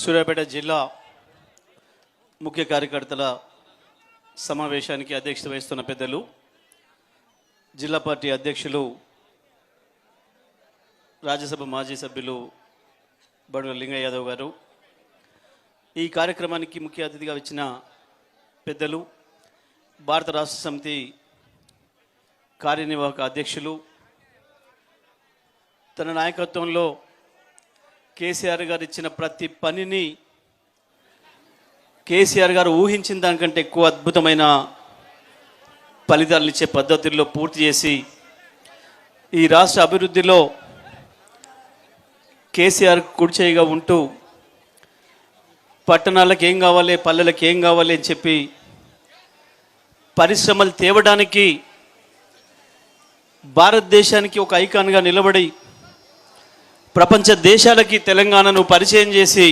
సూర్యాపేట జిల్లా ముఖ్య కార్యకర్తల సమావేశానికి అధ్యక్షత వహిస్తున్న పెద్దలు జిల్లా పార్టీ అధ్యక్షులు రాజ్యసభ మాజీ సభ్యులు బడుల లింగయ్య యాదవ్ గారు. ఈ కార్యక్రమానికి ముఖ్య అతిథిగా వచ్చిన పెద్దలు భారత రాష్ట్ర సమితి కార్యనిర్వాహక అధ్యక్షులు తన నాయకత్వంలో కేసీఆర్ గారు ఇచ్చిన ప్రతి పనిని కేసీఆర్ గారు ఊహించిన దానికంటే ఎక్కువ అద్భుతమైన ఫలితాలు ఇచ్చే పద్ధతుల్లో పూర్తి చేసి ఈ రాష్ట్ర అభివృద్ధిలో కేసీఆర్ కుడిచేయిగా ఉంటూ పట్టణాలకు ఏం కావాలి పల్లెలకు ఏం కావాలి అని చెప్పి పరిశ్రమలు తేవడానికి భారతదేశానికి ఒక ఐకాన్గా నిలబడి ప్రపంచ దేశాలకి తెలంగాణను పరిచయం చేసి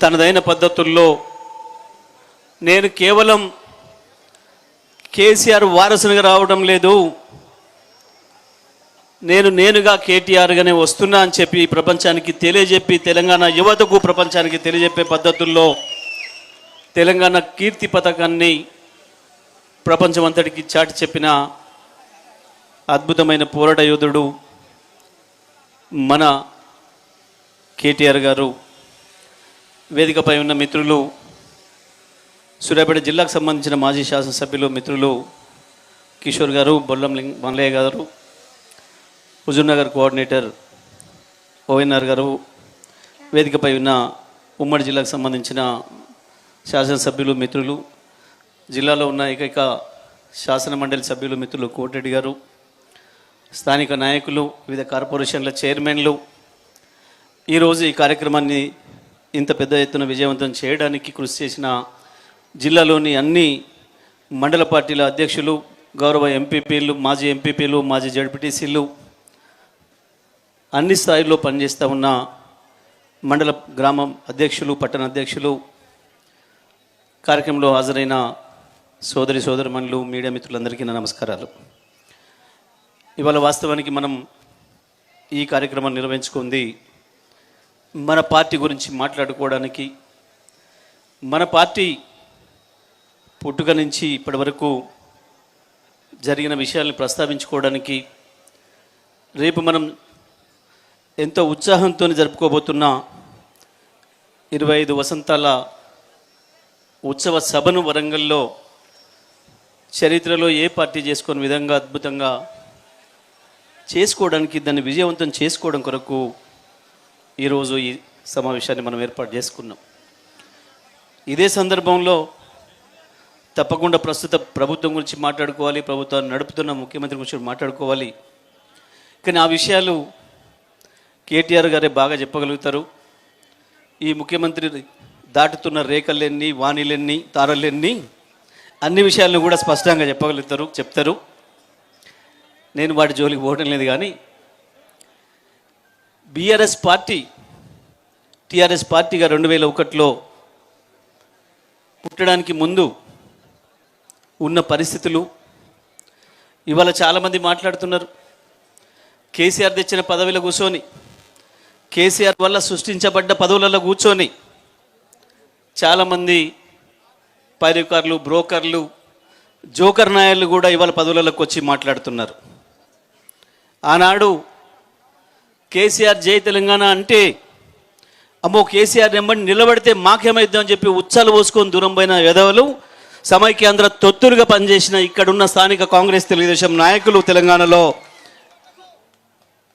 తనదైన పద్ధతుల్లో నేను కేవలం కేసీఆర్ వారసునిగా రావడం లేదు. నేను నేనుగా కేటీఆర్గానే వస్తున్నా అని చెప్పి ప్రపంచానికి తెలియజెప్పి తెలంగాణ యువతకు ప్రపంచానికి తెలియజెప్పే పద్ధతుల్లో తెలంగాణ కీర్తి పథకాన్ని ప్రపంచమంతటికి చాటి చెప్పిన అద్భుతమైన పోరాట యోధుడు మన కేటీఆర్ గారు వేదికపై ఉన్న మిత్రులు సూర్యాపేట జిల్లాకు సంబంధించిన మాజీ శాసనసభ్యులు మిత్రులు కిషోర్ గారు బొల్లం లింగ్ మల్లయ్య గారు హుజూర్నగర్ కోఆర్డినేటర్ ఓఎన్ఆర్ గారు వేదికపై ఉన్న ఉమ్మడి జిల్లాకు సంబంధించిన శాసనసభ్యులు మిత్రులు జిల్లాలో ఉన్న ఏకైక శాసన మండలి సభ్యులు మిత్రులు కోటిరెడ్డి గారు స్థానిక నాయకులు వివిధ కార్పొరేషన్ల చైర్మన్లు ఈరోజు ఈ కార్యక్రమాన్ని ఇంత పెద్ద ఎత్తున విజయవంతం చేయడానికి కృషి చేసిన జిల్లాలోని అన్ని మండల పార్టీల అధ్యక్షులు గౌరవ ఎంపీపీలు మాజీ ఎంపీపీలు మాజీ జడ్పీటీసీలు అన్ని స్థాయిల్లో పనిచేస్తూ ఉన్న మండల గ్రామం అధ్యక్షులు పట్టణ అధ్యక్షులు కార్యక్రమంలో హాజరైన సోదరి సోదరుమణులు మీడియా మిత్రులందరికీ నా నమస్కారాలు. ఇవాళ వాస్తవానికి మనం ఈ కార్యక్రమం నిర్వహించుకుంది మన పార్టీ గురించి మాట్లాడుకోవడానికి. మన పార్టీ పుట్టుక నుంచి ఇప్పటి వరకు జరిగిన విషయాల్ని ప్రస్తావించుకోవడానికి రేపు మనం ఎంతో ఉత్సాహంతో జరుపుకోబోతున్న ఇరవై ఐదు వసంతాల ఉత్సవ సభను వరంగల్లో చరిత్రలో ఏ పార్టీ చేసుకుని విధంగా అద్భుతంగా చేసుకోవడానికి దాన్ని విజయవంతం చేసుకోవడం కొరకు ఈరోజు ఈ సమావేశాన్ని మనం ఏర్పాటు చేసుకున్నాం. ఇదే సందర్భంలో తప్పకుండా ప్రస్తుత ప్రభుత్వం గురించి మాట్లాడుకోవాలి ప్రభుత్వాన్ని నడుపుతున్న ముఖ్యమంత్రి గురించి మాట్లాడుకోవాలి. కానీ ఆ విషయాలు కేటీఆర్ గారే బాగా చెప్పగలుగుతారు. ఈ ముఖ్యమంత్రి దాటుతున్న రేఖలెన్ని వాణిలెన్ని తారలెన్ని అన్ని విషయాలను కూడా స్పష్టంగా చెప్పగలుగుతారు చెప్తారు. నేను వాటి జోలికి పోవడం లేదు కానీ బీఆర్ఎస్ పార్టీ టీఆర్ఎస్ పార్టీగా రెండు వేల ఒకటిలో పుట్టడానికి ముందు ఉన్న పరిస్థితులు ఇవాళ చాలామంది మాట్లాడుతున్నారు. కేసీఆర్ తెచ్చిన పదవిలో కూర్చొని కేసీఆర్ వల్ల సృష్టించబడ్డ పదవులలో కూర్చొని చాలామంది పైరుకారులు బ్రోకర్లు జోకర్ నాయర్లు కూడా ఇవాళ పదవులలోకి వచ్చి మాట్లాడుతున్నారు. ఆనాడు కేసీఆర్ జై తెలంగాణ అంటే అమ్మో కేసీఆర్ నెంబడి నిలబడితే మాకేమైద్దాం అని చెప్పి ఉచ్చాలు పోసుకొని దూరం పోయిన యదవలు సమైక్యాంధ్ర తొత్తులుగా పనిచేసిన ఇక్కడున్న స్థానిక కాంగ్రెస్ తెలుగుదేశం నాయకులు తెలంగాణలో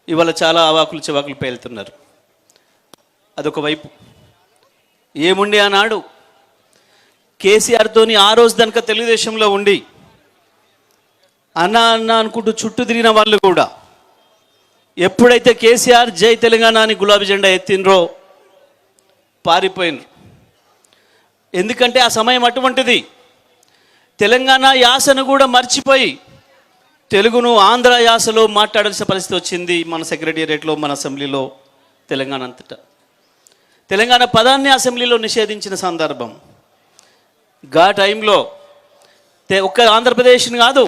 ఇవాళ చాలా అవాకులు చివాకులు పేలుతున్నారు. అదొక వైపు. ఏముండి ఆనాడు? కేసీఆర్తోని ఆ రోజు కనుక తెలుగుదేశంలో ఉండి అన్న అన్న అనుకుంటూ చుట్టూ తిరిగిన వాళ్ళు కూడా ఎప్పుడైతే కేసీఆర్ జై తెలంగాణ అని గులాబీ జెండా ఎత్తినరో పారిపోయినరు. ఎందుకంటే ఆ సమయం అటువంటిది. తెలంగాణ యాసను కూడా మర్చిపోయి తెలుగును ఆంధ్ర యాసలో మాట్లాడాల్సిన పరిస్థితి వచ్చింది మన సెక్రటేరియట్లో మన అసెంబ్లీలో తెలంగాణ అంతటా. తెలంగాణ పదాన్ని అసెంబ్లీలో నిషేధించిన సందర్భం. గా టైంలో ఒక్క ఆంధ్రప్రదేశ్ని కాదు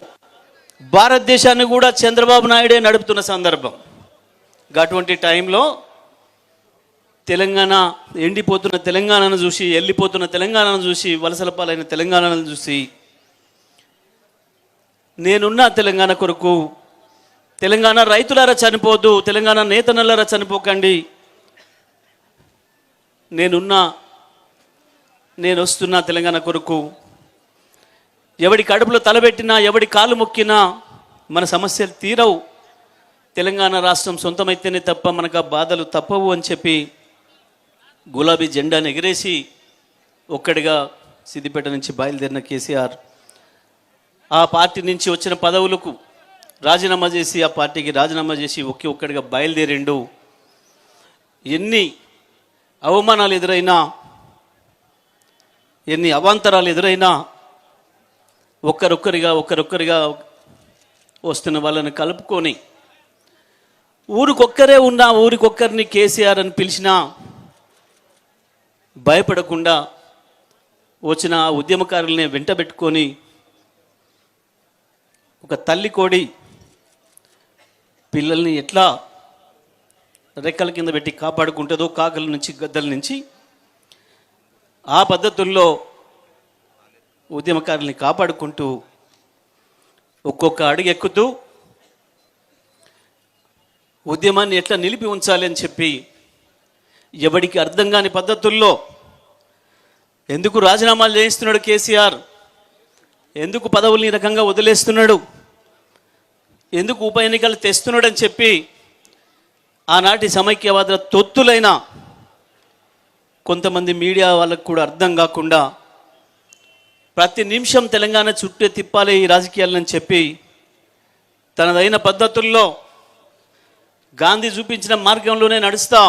భారతదేశాన్ని కూడా చంద్రబాబు నాయుడే నడుపుతున్న సందర్భం. అటువంటి టైంలో తెలంగాణ ఎండిపోతున్న తెలంగాణను చూసి వెళ్ళిపోతున్న తెలంగాణను చూసి వలసల పాలైన తెలంగాణను చూసి నేనున్న తెలంగాణ కొరకు తెలంగాణ రైతులారా చనిపోదు తెలంగాణ నేతనలారా చనిపోకండి. నేనున్న నేను వస్తున్న తెలంగాణ కొరకు ఎవడి కడుపులో తలబెట్టినా ఎవడి కాలు మొక్కినా మన సమస్యలు తీరవు. తెలంగాణ రాష్ట్రం సొంతమైతేనే తప్ప మనకు ఆ బాధలు తప్పవు అని చెప్పి గులాబీ జెండాను ఎగిరేసి ఒక్కడిగా సిద్దిపేట నుంచి బయలుదేరిన కేసీఆర్ ఆ పార్టీ నుంచి వచ్చిన పదవులకు రాజీనామా చేసి ఆ పార్టీకి రాజీనామా చేసి ఒకే ఒక్కడిగా బయలుదేరిండు. ఎన్ని అవమానాలు ఎదురైనా ఎన్ని అవాంతరాలు ఎదురైనా ఒక్కరొక్కరిగా ఒక్కరొక్కరిగా వస్తున్న వాళ్ళని కలుపుకొని ఊరికొక్కరే ఉన్న ఊరికొక్కరిని కేసీఆర్ అని పిలిచినా భయపడకుండా వచ్చిన ఆ ఉద్యమకారుల్ని వెంటబెట్టుకొని ఒక తల్లి కోడి పిల్లల్ని ఎట్లా రెక్కల కింద పెట్టి కాపాడుకుంటుందో కాకల నుంచి గద్దల నుంచి ఆ పద్ధతుల్లో ఉద్యమకారుల్ని కాపాడుకుంటూ ఒక్కొక్క అడుగు ఎక్కుతూ ఉద్యమాన్ని ఎట్లా నిలిపి ఉంచాలి అని చెప్పి ఎవడికి అర్థం కాని పద్ధతుల్లో ఎందుకు రాజీనామాలు చేయిస్తున్నాడు కేసీఆర్? ఎందుకు పదవుల్ని ఈ రకంగా వదిలేస్తున్నాడు? ఎందుకు ఉప ఎన్నికలు తెస్తున్నాడని చెప్పి ఆనాటి సమైక్యవాద తొత్తులైన కొంతమంది మీడియా వాళ్ళకు కూడా అర్థం కాకుండా ప్రతి నిమిషం తెలంగాణ చుట్టే తిప్పాలి ఈ రాజకీయాలని చెప్పి తనదైన పద్ధతుల్లో గాంధీ చూపించిన మార్గంలోనే నడుస్తా.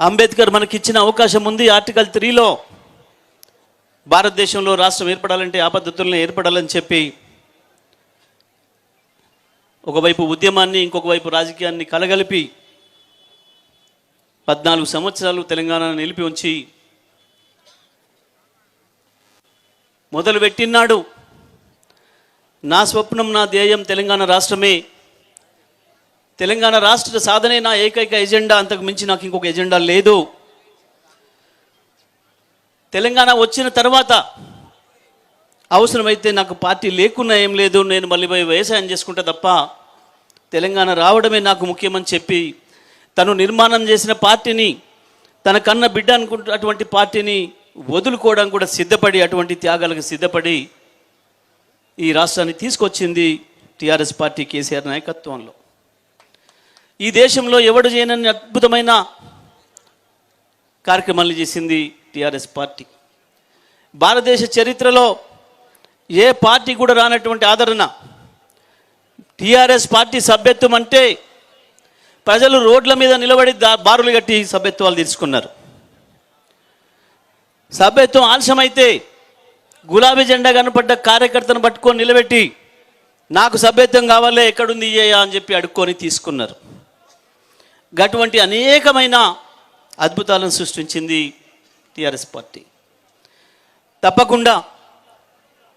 అంబేద్కర్ మనకిచ్చిన అవకాశం ఉంది ఆర్టికల్ త్రీలో. భారతదేశంలో రాష్ట్రం ఏర్పడాలంటే ఆ పద్ధతులను ఏర్పడాలని చెప్పి ఒకవైపు ఉద్యమాన్ని ఇంకొక వైపు రాజకీయాన్ని కలగలిపి పద్నాలుగు సంవత్సరాలు తెలంగాణను నిలిపి ఉంచి మొదలు పెట్టినాడు నా స్వప్నం నా ధ్యేయం తెలంగాణ రాష్ట్రమే. తెలంగాణ రాష్ట్ర సాధనే నా ఏకైక ఎజెండా. అంతకు మించి నాకు ఇంకొక ఎజెండా లేదు. తెలంగాణ వచ్చిన తర్వాత అవసరమైతే నాకు పార్టీ లేకున్నా ఏం లేదు. నేను మళ్ళీ పోయి వ్యవసాయం చేసుకుంటా తప్ప తెలంగాణ రావడమే నాకు ముఖ్యమని చెప్పి తను నిర్మాణం చేసిన పార్టీని తన కన్న బిడ్డ అనుకుంటు అటువంటి పార్టీని వదులుకోవడం కూడా సిద్ధపడి అటువంటి త్యాగాలకు సిద్ధపడి ఈ రాష్ట్రాన్ని తీసుకొచ్చింది టీఆర్ఎస్ పార్టీ కేసీఆర్ నాయకత్వంలో. ఈ దేశంలో ఎవడు చేయనని అద్భుతమైన కార్యక్రమాలు చేసింది టీఆర్ఎస్ పార్టీ. భారతదేశ చరిత్రలో ఏ పార్టీ కూడా రానటువంటి ఆదరణ టీఆర్ఎస్ పార్టీ సభ్యత్వం అంటే ప్రజలు రోడ్ల మీద నిలబడి దా బారులు కట్టి సభ్యత్వాలు తీసుకున్నారు. సభ్యత్వం ఆలస్యమైతే గులాబీ జెండా కనపడ్డ కార్యకర్తను పట్టుకొని నిలబెట్టి నాకు సభ్యత్వం కావాలే ఎక్కడుంది ఇయ్యా అని చెప్పి అడుక్కొని తీసుకున్నారు. అటువంటి అనేకమైన అద్భుతాలను సృష్టించింది టీఆర్ఎస్ పార్టీ. తప్పకుండా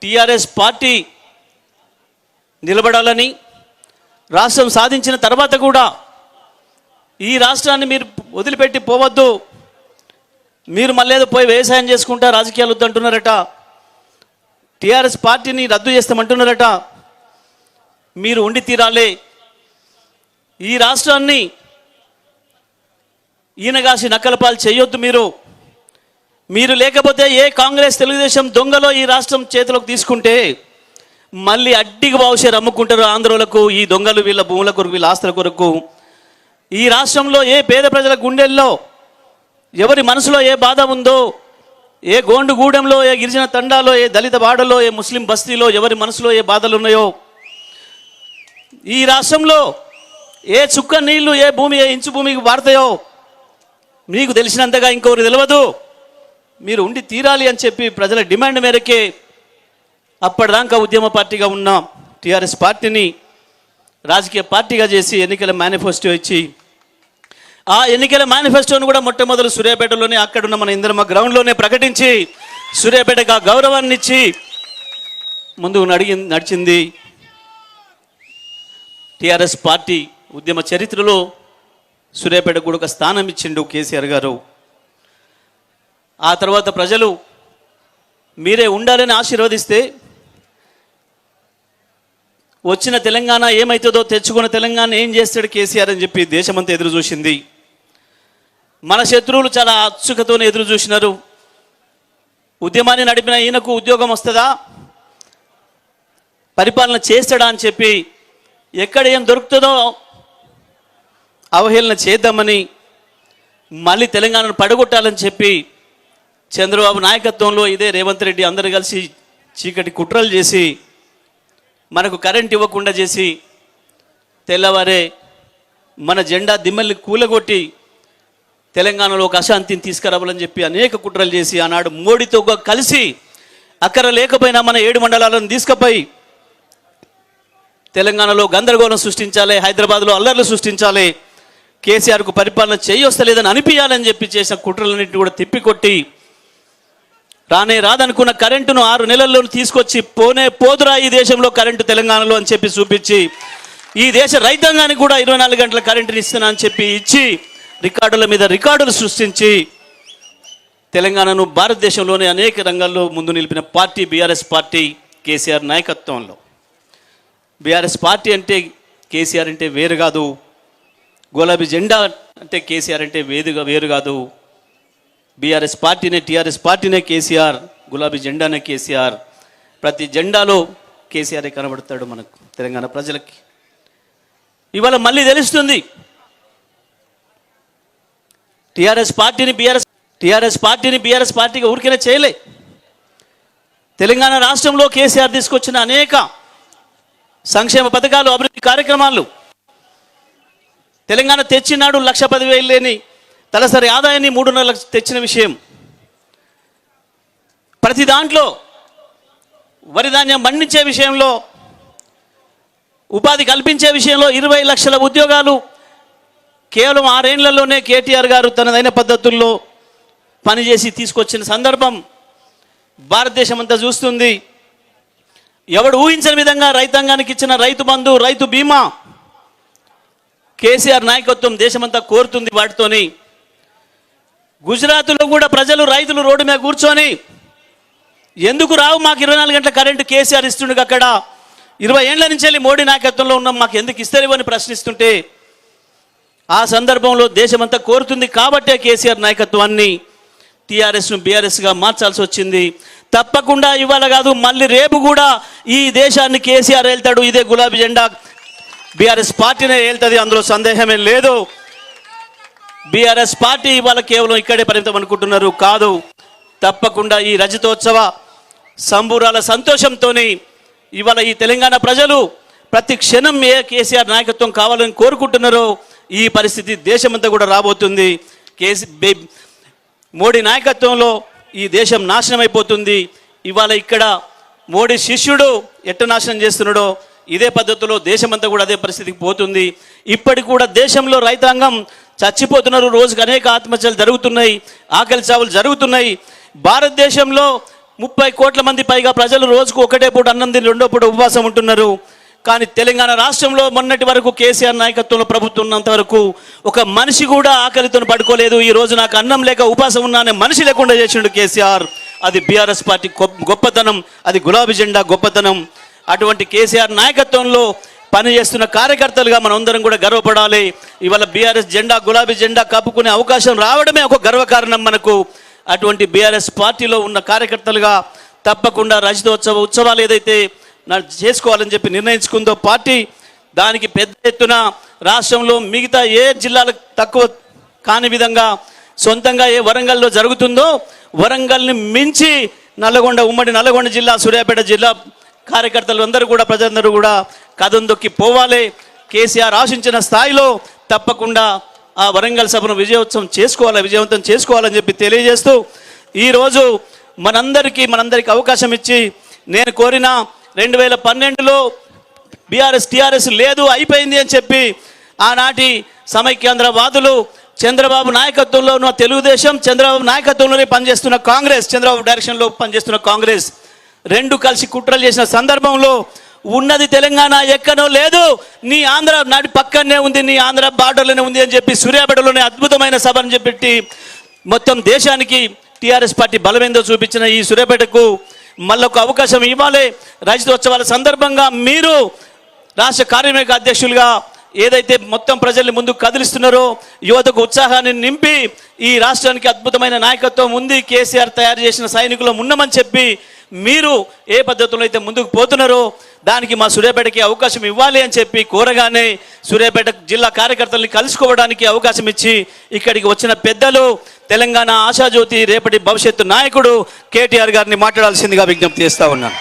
టీఆర్ఎస్ పార్టీ నిలబడాలని రాష్ట్రం సాధించిన తర్వాత కూడా ఈ రాష్ట్రాన్ని మీరు వదిలిపెట్టి పోవద్దు. మీరు మళ్ళీ పోయి వ్యవసాయం చేసుకుంటా రాజకీయాలు వద్దంటున్నారట. టీఆర్ఎస్ పార్టీని రద్దు చేస్తామంటున్నారట. మీరు ఉండి తీరాలే. ఈ రాష్ట్రాన్ని ఈయనగాసి నక్కలపాలు చేయొద్దు మీరు. మీరు లేకపోతే ఏ కాంగ్రెస్ తెలుగుదేశం దొంగలో ఈ రాష్ట్రం చేతిలోకి తీసుకుంటే మళ్ళీ అడ్డికి బావుషేరు అమ్ముకుంటారు ఆంధ్రులకు ఈ దొంగలు వీళ్ళ భూముల కొరకు వీళ్ళ ఆస్తుల కొరకు. ఈ రాష్ట్రంలో ఏ పేద ప్రజల గుండెల్లో ఎవరి మనసులో ఏ బాధ ఉందో ఏ గోండుగూడెంలో ఏ గిరిజన తండాలో ఏ దళిత బాడలో ఏ ముస్లిం బస్తీలో ఎవరి మనసులో ఏ బాధలు ఉన్నాయో. ఈ రాష్ట్రంలో ఏ చుక్క నీళ్ళు ఏ భూమి ఏ ఇంచు భూమికి వాడతాయో మీకు తెలిసినంతగా ఇంకొకరు తెలియదు మీరు ఉండి తీరాలి అని చెప్పి ప్రజల డిమాండ్ మేరకే అప్పటిదాకా ఉద్యమ పార్టీగా ఉన్న టీఆర్ఎస్ పార్టీని రాజకీయ పార్టీగా చేసి ఎన్నికల మేనిఫెస్టో ఇచ్చి ఆ ఎన్నికల మేనిఫెస్టోను కూడా మొట్టమొదలు సూర్యాపేటలోనే అక్కడున్న మన ఇంద్రమ్మ గ్రౌండ్లోనే ప్రకటించి సూర్యాపేటకు ఆ గౌరవాన్ని ఇచ్చి ముందుకు నడిగి నడిచింది టీఆర్ఎస్ పార్టీ ఉద్యమ చరిత్రలో సూర్యాపేట కూడా ఒక స్థానం ఇచ్చిండు కేసీఆర్ గారు. ఆ తర్వాత ప్రజలు మీరే ఉండాలని ఆశీర్వదిస్తే వచ్చిన తెలంగాణ ఏమవుతుందో తెచ్చుకున్న తెలంగాణ ఏం చేస్తాడు కేసీఆర్ అని చెప్పి దేశమంతా ఎదురు చూసింది. మన శత్రువులు చాలా అత్సుకతోనే ఎదురు చూసినారు. ఉద్యమాన్ని నడిపిన ఈయనకు ఉద్యోగం వస్తుందా? పరిపాలన చేస్తాడా అని చెప్పి ఎక్కడ ఏం దొరుకుతుందో అవహేళన చేద్దామని మళ్ళీ తెలంగాణను పడగొట్టాలని చెప్పి చంద్రబాబు నాయకత్వంలో ఇదే రేవంత్ రెడ్డి అందరు కలిసి చీకటి కుట్రలు చేసి మనకు కరెంట్ ఇవ్వకుండా చేసి తెల్లవారే మన జెండా దిమ్మల్ని కూలగొట్టి తెలంగాణలో ఒక అశాంతిని తీసుకురావాలని చెప్పి అనేక కుట్రలు చేసి ఆనాడు మోడీతో ఒక కలిసి అక్కడ లేకపోయినా మన ఏడు మండలాలను తీసుకుపోయి తెలంగాణలో గందరగోళం సృష్టించాలి హైదరాబాద్లో అల్లర్లు సృష్టించాలి కేసీఆర్కు పరిపాలన చేయొస్తలేదని అనిపించాలని చెప్పి చేసిన కుట్రలన్నింటినీ కూడా తిప్పికొట్టి రానే రాదనుకున్న కరెంటును ఆరు నెలల్లో తీసుకొచ్చి పోనే పోదురా ఈ దేశంలో కరెంటు తెలంగాణలో అని చెప్పి చూపించి ఈ దేశ రైతాంగానికి కూడా ఇరవై నాలుగు గంటల కరెంటుని ఇస్తున్నా అని చెప్పి ఇచ్చి రికార్డుల మీద రికార్డులు సృష్టించి తెలంగాణను భారతదేశంలోని అనేక రంగాల్లో ముందు నిలిపిన పార్టీ బీఆర్ఎస్ పార్టీ కేసీఆర్ నాయకత్వంలో. బీఆర్ఎస్ పార్టీ అంటే కేసీఆర్ అంటే వేరు కాదు. గులాబీ జెండా అంటే కేసీఆర్ అంటే వేదుగా వేరు కాదు. బీఆర్ఎస్ పార్టీనే టీఆర్ఎస్ పార్టీనే కేసీఆర్ గులాబీ జెండానే కేసీఆర్. ప్రతి జెండాలో కేసీఆర్ కనబడతాడు మనకు తెలంగాణ ప్రజలకి. ఇవాళ మళ్ళీ తెలుస్తుంది. టీఆర్ఎస్ పార్టీని బీఆర్ఎస్ టీఆర్ఎస్ పార్టీని బీఆర్ఎస్ పార్టీగా ఊరికైనా చేయలే. తెలంగాణ రాష్ట్రంలో కేసీఆర్ తీసుకొచ్చిన అనేక సంక్షేమ పథకాలు అభివృద్ధి కార్యక్రమాలు తెలంగాణ తెచ్చినాడు లక్ష పదివేలు లేని తలసరి ఆదాయాన్ని మూడున్నర లక్ష తెచ్చిన విషయం. ప్రతి దాంట్లో వరి ధాన్యం పండించే విషయంలో ఉపాధి కల్పించే విషయంలో ఇరవై లక్షల ఉద్యోగాలు కేవలం ఆరేళ్ళలోనే కేటీఆర్ గారు తనదైన పద్ధతుల్లో పనిచేసి తీసుకొచ్చిన సందర్భం భారతదేశం అంతా చూస్తుంది. ఎవడు ఊహించని విధంగా రైతాంగానికి ఇచ్చిన రైతు బంధు రైతు బీమా కేసీఆర్ నాయకత్వం దేశమంతా కోరుతుంది వాటితోని. గుజరాత్లో కూడా ప్రజలు రైతులు రోడ్డు మీద కూర్చొని ఎందుకు రావు మాకు ఇరవై నాలుగు గంటల కరెంటు కేసీఆర్ ఇస్తుండగా అక్కడ? ఇరవై ఏళ్ళ నుంచి వెళ్ళి మోడీ నాయకత్వంలో ఉన్నాం మాకు ఎందుకు ఇస్తారేమని ప్రశ్నిస్తుంటే ఆ సందర్భంలో దేశమంతా కోరుతుంది కాబట్టే కేసీఆర్ నాయకత్వాన్ని టీఆర్ఎస్ను బీఆర్ఎస్గా మార్చాల్సి వచ్చింది. తప్పకుండా ఇవాళ కాదు మళ్ళీ రేపు కూడా ఈ దేశాన్ని కేసీఆర్ వెళ్తాడు ఇదే గులాబీ జెండా. బీఆర్ఎస్ పార్టీనే ఏళ్తుంది అందులో సందేహమే లేదు. బీఆర్ఎస్ పార్టీ ఇవాళ కేవలం ఇక్కడే పరిమితం అనుకుంటున్నారు కాదు. తప్పకుండా ఈ రజతోత్సవ సంబూరాల సంతోషంతో ఇవాళ ఈ తెలంగాణ ప్రజలు ప్రతి క్షణం ఏ కేసీఆర్ నాయకత్వం కావాలని కోరుకుంటున్నారో ఈ పరిస్థితి దేశమంతా కూడా రాబోతుంది. కేసీ బే- మోడీ నాయకత్వంలో ఈ దేశం నాశనం అయిపోతుంది ఇవాళ ఇక్కడ మోడీ శిష్యుడు ఎట్ట నాశనం చేస్తున్నాడో ఇదే పద్ధతిలో దేశమంతా కూడా అదే పరిస్థితికి పోతుంది. ఇప్పటికి కూడా దేశంలో రైతాంగం చచ్చిపోతున్నారు. రోజుకు అనేక ఆత్మహత్యలు జరుగుతున్నాయి. ఆకలి చావులు జరుగుతున్నాయి. భారతదేశంలో ముప్పై కోట్ల మంది పైగా ప్రజలు రోజుకు ఒకటే పూట అన్నం తిని రెండో పూట ఉపవాసం ఉంటున్నారు. కానీ తెలంగాణ రాష్ట్రంలో మొన్నటి వరకు కేసీఆర్ నాయకత్వంలో ప్రభుత్వం ఉన్నంత వరకు ఒక మనిషి కూడా ఆకలితో పడుకోలేదు. ఈ రోజు నాకు అన్నం లేక ఉపాసం ఉన్నానే మనిషి లేకుండా చేసిండు కేసీఆర్. అది బీఆర్ఎస్ పార్టీ గొప్ప- గొప్పతనం. అది గులాబీ జెండా గొప్పతనం. అటువంటి కేసీఆర్ నాయకత్వంలో పనిచేస్తున్న కార్యకర్తలుగా మనందరం కూడా గర్వపడాలి. ఇవాళ బీఆర్ఎస్ జెండా గులాబీ జెండా కప్పుకునే అవకాశం రావడమే ఒక గర్వకారణం మనకు. అటువంటి బీఆర్ఎస్ పార్టీలో ఉన్న కార్యకర్తలుగా తప్పకుండా రజతోత్సవ ఉత్సవాలు ఏదైతే చేసుకోవాలని చెప్పి నిర్ణయించుకుందో పార్టీ దానికి పెద్ద ఎత్తున రాష్ట్రంలో మిగతా ఏ జిల్లాలకు తక్కువ కాని విధంగా సొంతంగా ఏ వరంగల్లో జరుగుతుందో వరంగల్ని మించి నల్లగొండ ఉమ్మడి నల్లగొండ జిల్లా సూర్యాపేట జిల్లా కార్యకర్తలు అందరూ కూడా ప్రజలందరూ కూడా కథం దొక్కి పోవాలి. కేసీఆర్ ఆశించిన స్థాయిలో తప్పకుండా ఆ వరంగల్ సభను విజయోత్సవం చేసుకోవాలి విజయవంతం చేసుకోవాలని చెప్పి తెలియజేస్తూ ఈరోజు మనందరికీ మనందరికీ అవకాశం ఇచ్చి నేను కోరిన రెండు వేల పన్నెండులో బీఆర్ఎస్ టీఆర్ఎస్ లేదు అయిపోయింది అని చెప్పి ఆనాటి సమైక్యాంధ్రవాదులు చంద్రబాబు నాయకత్వంలో ఉన్న తెలుగుదేశం చంద్రబాబు నాయకత్వంలోనే పనిచేస్తున్న కాంగ్రెస్ చంద్రబాబు డైరెక్షన్లో పనిచేస్తున్న కాంగ్రెస్. రెండు కలిసి కుట్రలు చేసిన సందర్భంలో ఉన్నది తెలంగాణ ఎక్కనో లేదు. నీ ఆంధ్ర నాటి పక్కనే ఉంది నీ ఆంధ్ర బార్డర్లోనే ఉంది అని చెప్పి సూర్యాపేటలోనే అద్భుతమైన సభ అని చెప్పి మొత్తం దేశానికి టీఆర్ఎస్ పార్టీ బలమేందో చూపించిన ఈ సూర్యాపేటకు మళ్ళొక అవకాశం ఇవ్వాలి. రజతోత్సవాల సందర్భంగా మీరు రాష్ట్ర కార్యనిర్వాహక అధ్యక్షులుగా ఏదైతే మొత్తం ప్రజల్ని ముందుకు కదిలిస్తున్నారో యువతకు ఉత్సాహాన్ని నింపి ఈ రాష్ట్రానికి అద్భుతమైన నాయకత్వం ఉంది. కేసీఆర్ తయారు చేసిన సైనికులు ఉన్నామని చెప్పి మీరు ఏ పద్ధతిలో అయితే ముందుకు పోతున్నారో దానికి మా సూర్యాపేటకి అవకాశం ఇవ్వాలి అని చెప్పి కోరగానే సూర్యాపేట జిల్లా కార్యకర్తల్ని కలుసుకోవడానికి అవకాశం ఇచ్చి ఇక్కడికి వచ్చిన పెద్దలు తెలంగాణ ఆశాజ్యోతి రేపటి భవిష్యత్తు నాయకుడు కేటీఆర్ గారిని మాట్లాడాల్సిందిగా విజ్ఞప్తి చేస్తా ఉన్నాను.